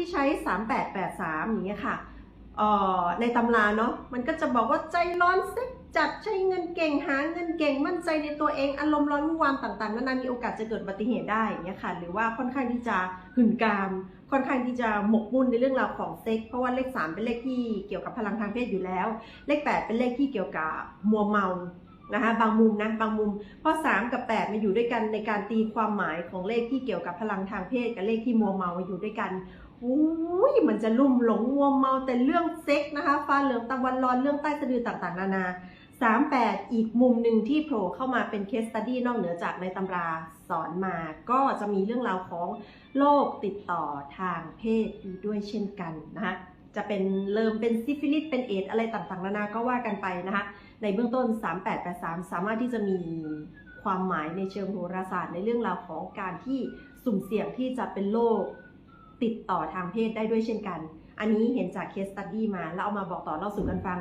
ที่ใช้ 3883อย่างเงี้ยค่ะออในตำราเนาะมันก็จะบอกว่าใจร้อนเซ็กจัดใช้เงินเก่งหาเงินเก่งมั่นใจในตัวเองอารมณ์ร้อนวุ่นวามต่างๆนานามีโอกาสจะเกิดอุบัติเหตุได้อย่างเงี้ยค่ะหรือว่าค่อนข้างที่จะหื่นกาม ค่อนข้างที่จะหมกมุ่นในเรื่องราวของเซ็กเพราะว่าเลข 3 เป็นเลขที่เกี่ยวกับพลังทางเพศอยู่แล้ว เลข 8 เป็นเลขที่เกี่ยวกับมัวเมานะคะบางมุมนะบางมุมเพราะ 3 กับ 8 มาอยู่ด้วยกันในการตีความหมายของเลขที่เกี่ยวกับพลังทางเพศกับเลขที่มัวเมาอยู่ด้วยกัน อุ้ยมันจะลุ่มหลงมัวเมาแต่เรื่องเซ็กนะคะฟ้าเหลืองตะวันร้อนเรื่องใต้สะดือต่างๆ นานา38 อีกมุมหนึ่งที่โผล่เข้ามาเป็นเคสตัดดี้นอกเหนือจากในตำราสอนมา ก็จะมีเรื่องราวของโรคติดต่อทางเพศด้วยเช่นกันนะคะจะเป็นเริ่มเป็นซิฟิลิสเป็นเอดอะไรต่างๆ นานาก็ว่ากันไปนะคะในเบื้องต้น 3883 สามารถที่จะมีความหมายในเชิงโหราศาสตร์ในเรื่องราวของการที่สุ่มเสี่ยงที่จะเป็นโรค ติดต่อทางเพศได้ด้วยเช่นกัน อันนี้เห็นจากเคสตัดดี้มาแล้วเอามาบอกต่อเล่าสู่กันฟัง